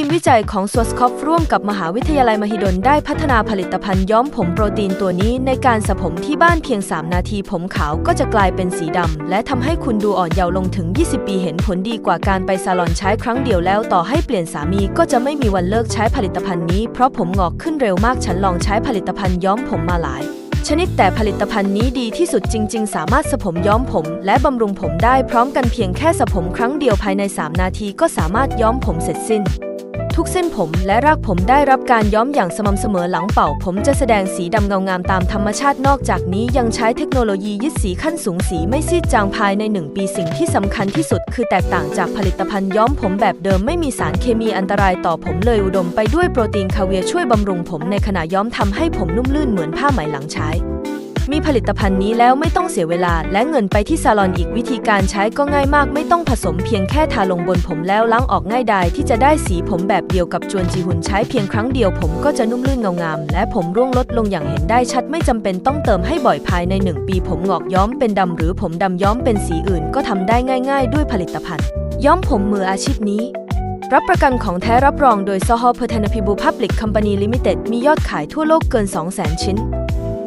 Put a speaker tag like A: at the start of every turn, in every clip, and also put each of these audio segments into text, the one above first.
A: ทีมวิจัยของสวสคอฟร่วมกับมหาวิทยาลัยมหิดลได้พัฒนาผลิตภัณฑ์ย้อมผมโปรตีนตัวนี้ในการสระผมที่บ้านเพียง 3 นาทีผมขาวก็จะกลายเป็นสีดำ และทำให้คุณดูอ่อนเยาว์ลงถึง 20 ปีเห็นผลดีกว่าการไปซาลอนใช้ครั้งเดียวแล้ว ต่อให้เปลี่ยนสามีก็จะไม่มีวันเลิกใช้ผลิตภัณฑ์นี้เพราะผมงอกขึ้นเร็วมากฉันลองใช้ผลิตภัณฑ์ย้อมผมมาหลายชนิดแต่ผลิตภัณฑ์นี้ดีที่สุดจริง ๆ สามารถสระผมย้อมผม และบำรุงผมได้พร้อมกันเพียงแค่สระผมครั้งเดียวภายใน 3 นาทีก็สามารถย้อมผมเสร็จสิ้น ทุกเส้นผมและรากผมได้รับการย้อมอย่างสม่ำเสมอหลังเป่า ผมจะแสดงสีดำเงางามตามธรรมชาตินอกจากนี้ยังใช้เทคโนโลยียึดสีขั้นสูงสีไม่ซีดจางภายใน 1 ปีสิ่งที่สำคัญที่สุด คือแตกต่างจากผลิตภัณฑ์ย้อมผมแบบเดิมไม่มีสารเคมีอันตรายต่อผมเลยอุดมไปด้วยโปรตีนคาเวียช่วยบำรุงผมในขณะย้อมทำให้ผมนุ่มลื่นเหมือนผ้าไหมหลังใช้ มีผลิตภัณฑ์นี้แล้วไม่ต้องเสียเวลาและเงินไปที่ซาลอนอีกวิธีการใช้ก็ง่ายมาก ไม่ต้องผสมเพียงแค่ทาลงบนผมแล้วล้างออกง่ายดายที่จะได้สีผมแบบเดียวกับจวนจีหุนใช้เพียงครั้งเดียวผมก็จะนุ่มลื่นเงางาม และผมร่วงลดลงอย่างเห็นได้ชัดไม่จำเป็นต้องเติมให้บ่อยภายใน 1 ปี ผมงอกย้อมเป็นดำหรือผมดำย้อมเป็นสีอื่น ก็ทำได้ง่าย ๆ ด้วยผลิตภัณฑ์ ย้อมผมมืออาชีพนี้รับประกันของแท้รับรองโดย s o h o p e r t a n a p i b u Public Company Limited มียอดขายทั่วโลกเกิน 200,000 ชิ้น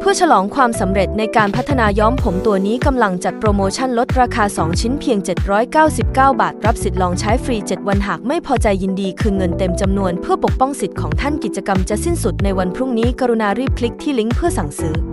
A: เพื่อฉลองความสำเร็จในการพัฒนาย้อมผมตัวนี้กำลังจัดโปรโมชั่นลดราคา 2 ชิ้นเพียง 799 บาท รับสิทธิ์ลองใช้ฟรี 7 วันหากไม่พอใจยินดีคืนเงินเต็มจำนวนเพื่อปกป้องสิทธิ์ของท่านกิจกรรมจะสิ้นสุดในวันพรุ่งนี้กรุณารีบคลิกที่ลิงก์เพื่อสั่งซื้อ